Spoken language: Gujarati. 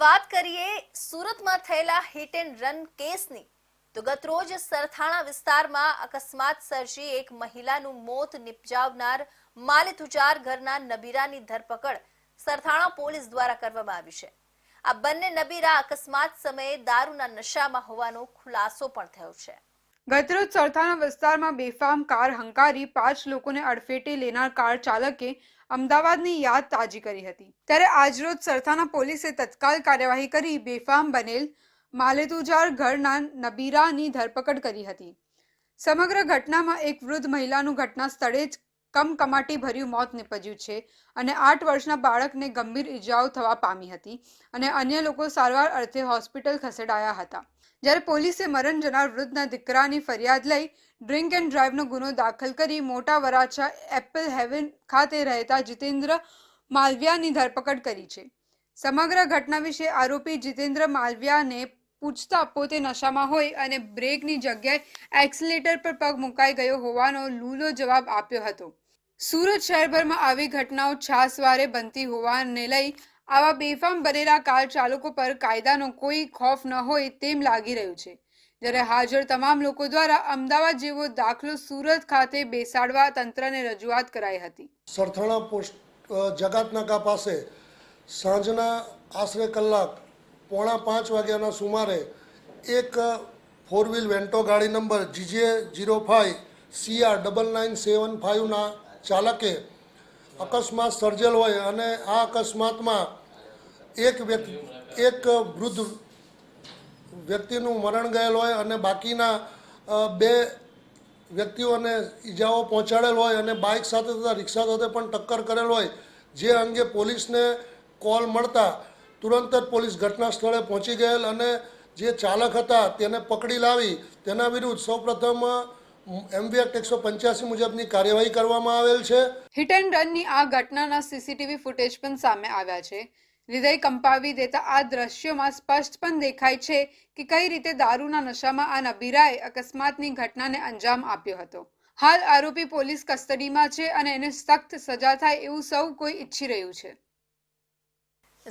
વાત કરીએ સુરતમાં થયેલા હિટ એન્ડ રન કેસની. તો ગતરોજ સરથાણા વિસ્તારમાં અકસ્માત સર્જી એક મહિલાનું મોત નિપજાવનાર માલિતુજાર ઘરના નબીરાની ધરપકડ સરથાણા પોલીસ દ્વારા કરવામાં આવી છે. આ બંને નબીરા અકસ્માત સમયે દારૂના નશામાં હોવાનો ખુલાસો પણ થયો છે. ગતરોજ સરથાના વિસ્તારમાં બેફામ કાર હંકારી પાંચ લોકોને અડફેટે લેનાર કાર ચાલકે અમદાવાદની યાદ તાજી કરી હતી. ત્યારે આજરોજ સરથાના પોલીસે તત્કાલ કાર્યવાહી કરી બેફામ બનેલ માલેતુજાર ઘરના નબીરાની ધરપકડ કરી હતી. સમગ્ર ઘટનામાં એક વૃદ્ધ મહિલાનું ઘટના સ્થળે જ કમકમાટી ભર્યું મોત નીપજ્યું છે અને આઠ વર્ષના બાળકને ગંભીર ઇજાઓ થવા પામી હતી અને અન્ય લોકો સારવાર અર્થે હોસ્પિટલ ખસેડાયા હતા. જ્યારે પોલીસે મરણ જનાર વૃદ્ધના દીકરાની ફરિયાદ લઈ ડ્રિંક એન્ડ ડ્રાઈવનો ગુનો દાખલ કરી મોટા વરાછા એપલ હેવન ખાતે રહેતા જીતેન્દ્ર માલવિયાની ધરપકડ કરી છે. સમગ્ર ઘટના વિશે આરોપી જીતેન્દ્ર માલવિયાને પૂછતા પોતે નશામાં હોય અને બ્રેકની જગ્યાએ એક્સિલેટર પર પગ મુકાઈ ગયો હોવાનો લૂલો જવાબ આપ્યો હતો. સુરત શહેરભરમાં આવી ઘટનાઓ છાસવારે બનતી હોવાને લઈ આવા બેફામ બનેલા કાર ચાલકો પર કાયદાનો કોઈ ખોફ ન હોય તેમ લાગી રહ્યું છે. જ્યારે હાજર તમામ લોકો દ્વારા અમદાવાદ જેવો દાખલો સુરત ખાતે બેસાડવા તંત્રને રજૂઆત કરાઈ હતી. સરથાણા પોસ્ટ જગાતનાકા પાસે સાંજના આશરે કલાક પોણા પાંચ વાગ્યાના સુમારે એક ફોર વ્હીલ વેન્ટો ગાડી number GJ zero five CR double nine seven ફાઇવના ચાલકે અકસ્માત સર્જેલ હોય અને આ અકસ્માતમાં એક વ્યક્તિ એક વૃદ્ધ વ્યક્તિનું મરણ ગયેલ હોય અને બાકીના બે વ્યક્તિઓને ઈજાઓ પહોંચાડેલ હોય અને બાઇક સાથે તથા રિક્ષા સાથે પણ ટક્કર કરેલ હોય, જે અંગે પોલીસને કોલ મળતા તુરંત જ પોલીસ ઘટના સ્થળે પહોંચી ગયેલ અને જે ચાલક હતા તેને પકડી લાવી, તેના વિરુદ્ધ સૌપ્રથમ એમવી એકસો પંચ્યાસી મુજબની કાર્યવાહી કરવામાં આવેલ છે. હિટ રનની આ ઘટનાના સીસીટીવી ફૂટેજ પણ સામે આવ્યા છે. હૃદય કંપાવી દેતા આ દ્રશ્યોમાં સ્પષ્ટ પણ દેખાય છે કે કઈ રીતે દારૂના નશામાં આ નબીરાએ અકસ્માતની ઘટનાને અંજામ આપ્યો હતો. હાલ આરોપી પોલીસ કસ્ટડીમાં છે અને એને સખ્ત સજા થાય એવું સૌ કોઈ ઈચ્છી રહ્યું છે.